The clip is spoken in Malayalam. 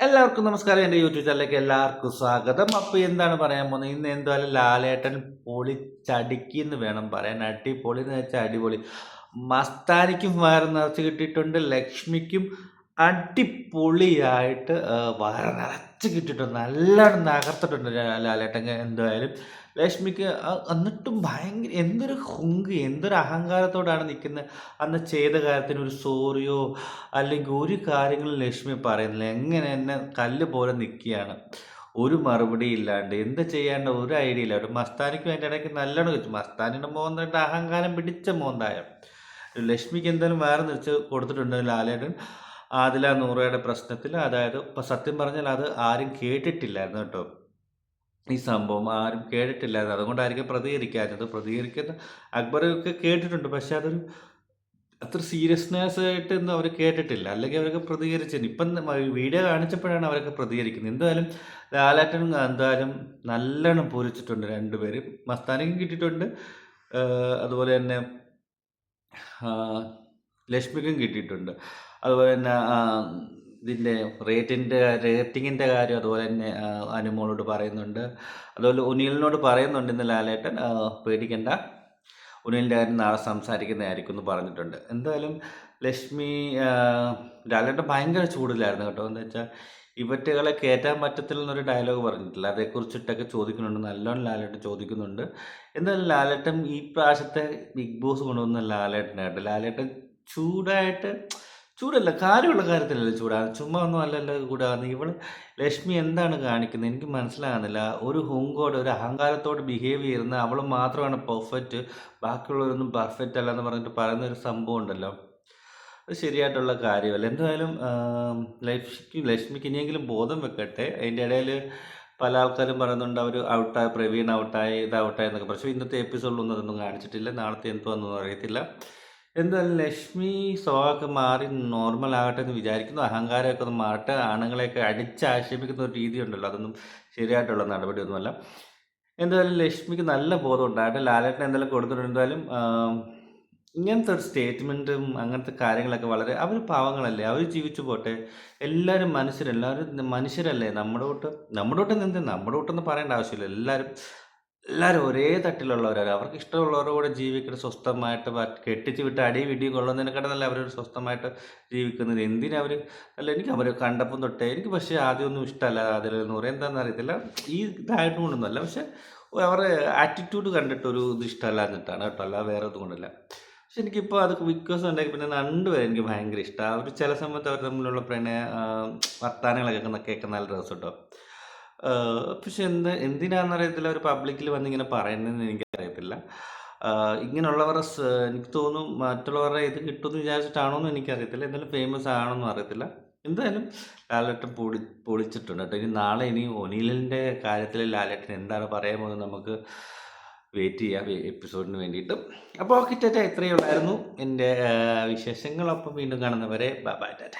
എല്ലാവർക്കും നമസ്കാരം. എന്റെ യൂട്യൂബ് ചാനലിലേക്ക് എല്ലാവർക്കും സ്വാഗതം. അപ്പോൾ എന്താണ് പറയാൻ പോകുന്നത്? ഇന്ന് എന്തായാലും ലാലേട്ടൻ പൊളിച്ചടുക്കി എന്ന് വേണം പറയാൻ. അടിപൊളി എന്ന് വെച്ചാൽ അടിപൊളി. മസ്താനിക്കും വേറെ നിറച്ച് കിട്ടിയിട്ടുണ്ട് ലക്ഷ്മിക്കും അടിപൊളിയായിട്ട് വയറ് നിറച്ച് കിട്ടിയിട്ടുണ്ട്. നല്ലോണം നകർത്തിട്ടുണ്ട് ലാലേട്ടൻ എന്തായാലും. ലക്ഷ്മിക്ക് എന്നിട്ടും ഭയങ്കര എന്തൊരു ഹുങ്ക് എന്തൊരു അഹങ്കാരത്തോടാണ് നിൽക്കുന്നത് അന്ന് ചെയ്ത കാര്യത്തിന് ഒരു സോറിയോ അല്ലെങ്കിൽ ഒരു കാര്യങ്ങളും ലക്ഷ്മി പറയുന്നില്ല. എങ്ങനെ എന്നെ കല്ല് പോലെ നിൽക്കുകയാണ്. ഒരു മറുപടി ഇല്ലാണ്ട് എന്ത് ചെയ്യേണ്ട ഒരു ഐഡിയ ഇല്ല. ഒരു മസ്താനിക്ക് അതിന്റെ ഇടയ്ക്ക് നല്ലോണം വെച്ചു. മസ്താനിയുടെ മോന്തായിട്ട് അഹങ്കാരം പിടിച്ച മോന്തായ ലക്ഷ്മിക്ക് എന്തായാലും വേറെ നിറച്ച് കൊടുത്തിട്ടുണ്ട് ലാലേട്ടൻ. ആദില നൂറയുടെ പ്രശ്നത്തിൽ അതായത് ഇപ്പം സത്യം പറഞ്ഞാൽ അത് ആരും കേട്ടിട്ടില്ലായിരുന്നു കേട്ടോ. ഈ സംഭവം ആരും കേട്ടിട്ടില്ലായിരുന്നു. അതുകൊണ്ടായിരിക്കും പ്രതികരിക്കാത്തത് പ്രതികരിക്കുന്ന അക്ബറൊക്കെ കേട്ടിട്ടുണ്ട്. പക്ഷെ അതൊരു അത്ര സീരിയസ്നെസ് ആയിട്ടൊന്നും അവർ കേട്ടിട്ടില്ല. അല്ലെങ്കിൽ അവരൊക്കെ പ്രതികരിച്ചു ഇപ്പം വീഡിയോ കാണിച്ചപ്പോഴാണ് അവരൊക്കെ പ്രതികരിക്കുന്നത്. എന്തായാലും ലാലേട്ടൻ എന്തായാലും നല്ലോണം പൂരിച്ചിട്ടുണ്ട് രണ്ടുപേരും. മസ്താനിക്കും കിട്ടിയിട്ടുണ്ട്. അതുപോലെ തന്നെ ലക്ഷ്മിക്കും കിട്ടിയിട്ടുണ്ട്. അതുപോലെ തന്നെ ഇതിന്റെ റേറ്റിന്റെ റേറ്റിങ്ങിന്റെ കാര്യം അതുപോലെ തന്നെ അനുമോളോട് പറയുന്നുണ്ട്. അതുപോലെ ഉനിലിനോട് പറയുന്നുണ്ട് ഇന്ന് ലാലേട്ടൻ പേടിക്കണ്ട. ഉനിലിന്റെ കാര്യം നാളെ സംസാരിക്കുന്നതായിരിക്കും എന്ന് പറഞ്ഞിട്ടുണ്ട്. എന്തായാലും ലക്ഷ്മി ലാലേട്ടൻ ഭയങ്കര ചൂടിലായിരുന്നു കേട്ടോ. എന്താ വെച്ചാൽ ഇവറ്റുകളെ കയറ്റാൻ പറ്റത്തില്ല എന്നൊരു ഡയലോഗ് പറഞ്ഞിട്ടില്ല. അതേക്കുറിച്ചിട്ടൊക്കെ ചോദിക്കുന്നുണ്ട്. നല്ലോണം ലാലേട്ടൻ ചോദിക്കുന്നുണ്ട്. എന്തായാലും ലാലേട്ടൻ ഈ പ്രാവശ്യത്തെ ബിഗ് ബോസ് കൊണ്ടുവന്ന ലാലേട്ടനായിട്ട് ലാലേട്ടൻ ചൂടായിട്ട് ചൂടല്ല കാര്യമുള്ള കാര്യത്തിലല്ല ചൂടാ. ചുമ്മാ ഒന്നും അല്ലല്ലോ കൂടാന്ന് ഇവൾ ലക്ഷ്മി എന്താണ് കാണിക്കുന്നത്? എനിക്ക് മനസ്സിലാകുന്നില്ല. ഒരു ഹുങ്കോട് ഒരു അഹങ്കാരത്തോട് ബിഹേവ് ചെയ്യുന്ന അവൾ മാത്രമാണ് പെർഫെക്റ്റ് ബാക്കിയുള്ളവരൊന്നും പെർഫെക്റ്റ് അല്ല എന്ന് പറഞ്ഞിട്ട് പറയുന്ന ഒരു സംഭവം ഉണ്ടല്ലോ. അത് ശരിയായിട്ടുള്ള കാര്യമല്ല. എന്തായാലും ലക്ഷ്മിക്ക് ലക്ഷ്മിക്ക് ഇനിയെങ്കിലും ബോധം വെക്കട്ടെ. അതിന്റെ ഇടയിൽ പല ആൾക്കാരും പറയുന്നുണ്ട് അവർ ഔട്ടായി പ്രവീൺ ഔട്ടായി ഇത് ഔട്ടായി എന്നൊക്കെ. പക്ഷേ ഇന്നത്തെ എപ്പിസോഡിലൊന്നും അതൊന്നും കാണിച്ചിട്ടില്ല. നാളത്തെ എന്തുവാന്നൊന്നും അറിയത്തില്ല. എന്തായാലും ലക്ഷ്മി സ്വഭാവമൊക്കെ മാറി നോർമൽ ആകട്ടെ എന്ന് വിചാരിക്കുന്നു. അഹങ്കാരമൊക്കെ ഒന്ന് മാറട്ടെ. ആണുങ്ങളെയൊക്കെ അടിച്ചാക്ഷേപിക്കുന്ന ഒരു രീതി ഉണ്ടല്ലോ അതൊന്നും ശരിയായിട്ടുള്ള നടപടിയൊന്നുമല്ല. എന്തായാലും ലക്ഷ്മിക്ക് നല്ല ബോധം ഉണ്ടാകട്ടെ. ലാലേട്ടൻ എന്തായാലും കൊടുത്തിട്ടുണ്ട്. ഇങ്ങനത്തെ ഒരു സ്റ്റേറ്റ്മെന്റും അങ്ങനത്തെ കാര്യങ്ങളൊക്കെ വളരെ അവർ പാവങ്ങളല്ലേ? അവർ ജീവിച്ചു പോട്ടെ. എല്ലാവരും മനുഷ്യരല്ല? മനുഷ്യരല്ലേ? നമ്മുടെ കൂട്ട് നമ്മുടെ കൂട്ടെന്ന് എന്ത്? നമ്മുടെ കൂട്ടെന്ന് പറയേണ്ട ആവശ്യമില്ല. എല്ലാവരും എല്ലാവരും ഒരേ തട്ടിലുള്ളവരാണ്. അവർക്ക് ഇഷ്ടമുള്ളവരുടെ കൂടെ ജീവിക്കുന്നത് സ്വസ്ഥമായിട്ട് കെട്ടിച്ച് വിട്ട് അടി വിടിയും നല്ല അവർ സ്വസ്ഥമായിട്ട് ജീവിക്കുന്നത്? എന്തിനവർ അല്ല എനിക്ക് അവർ കണ്ടപ്പം തൊട്ടേ എനിക്ക് പക്ഷേ ആദ്യമൊന്നും ഇഷ്ടമല്ല അതിൽ എന്ന് പറയും എന്താണെന്ന് അറിയത്തില്ല. ഈ ഇതായിട്ട് കൊണ്ടൊന്നുമല്ല. പക്ഷെ അവരുടെ ആറ്റിറ്റ്യൂഡ് കണ്ടിട്ട് ഒരു ഇത് ഇഷ്ടമല്ല എന്നിട്ടാണ് കേട്ടോ. അല്ല വേറെ ഒന്നും പക്ഷെ എനിക്കിപ്പോൾ അത് വിക്വസ് ഉണ്ടാക്കി പിന്നെ രണ്ടുപേരെ എനിക്ക് ഭയങ്കര ഇഷ്ടമാണ്. അവർ ചില സമയത്ത് അവർ തമ്മിലുള്ള പ്രണയ വർത്താനങ്ങളൊക്കെ കേൾക്കുന്ന നല്ല രസം കേട്ടോ. പക്ഷെ എന്ത് എന്തിനാണെന്നറിയത്തില്ല ഒരു പബ്ലിക്കിൽ വന്നിങ്ങനെ പറയുന്നതെന്ന് എനിക്കറിയത്തില്ല. സ് എനിക്ക് തോന്നുന്നു മറ്റുള്ളവരുടെ ഇത് കിട്ടുമെന്ന് വിചാരിച്ചിട്ടാണോ എന്ന് എനിക്കറിയത്തില്ല. എന്തായാലും ഫേമസ് ആണോന്നും അറിയത്തില്ല. എന്തായാലും ലാലേട്ടൻ പൊളി പൊളിച്ചിട്ടുണ്ട് കേട്ടോ. ഇനി നാളെ ഇനി ഒനീലിന്റെ കാര്യത്തിൽ ലാലേട്ടൻ എന്താണ് പറയാൻ പോകുന്നത് നമുക്ക് വെയിറ്റ് ചെയ്യാം എപ്പിസോഡിന് വേണ്ടിയിട്ട്. അപ്പോൾ ഓക്കെ ടാറ്റ. ഇത്രയേ ഉള്ളായിരുന്നു എന്റെ അപ്പം വീണ്ടും കാണുന്നവരെ ബൈ ടാറ്റ.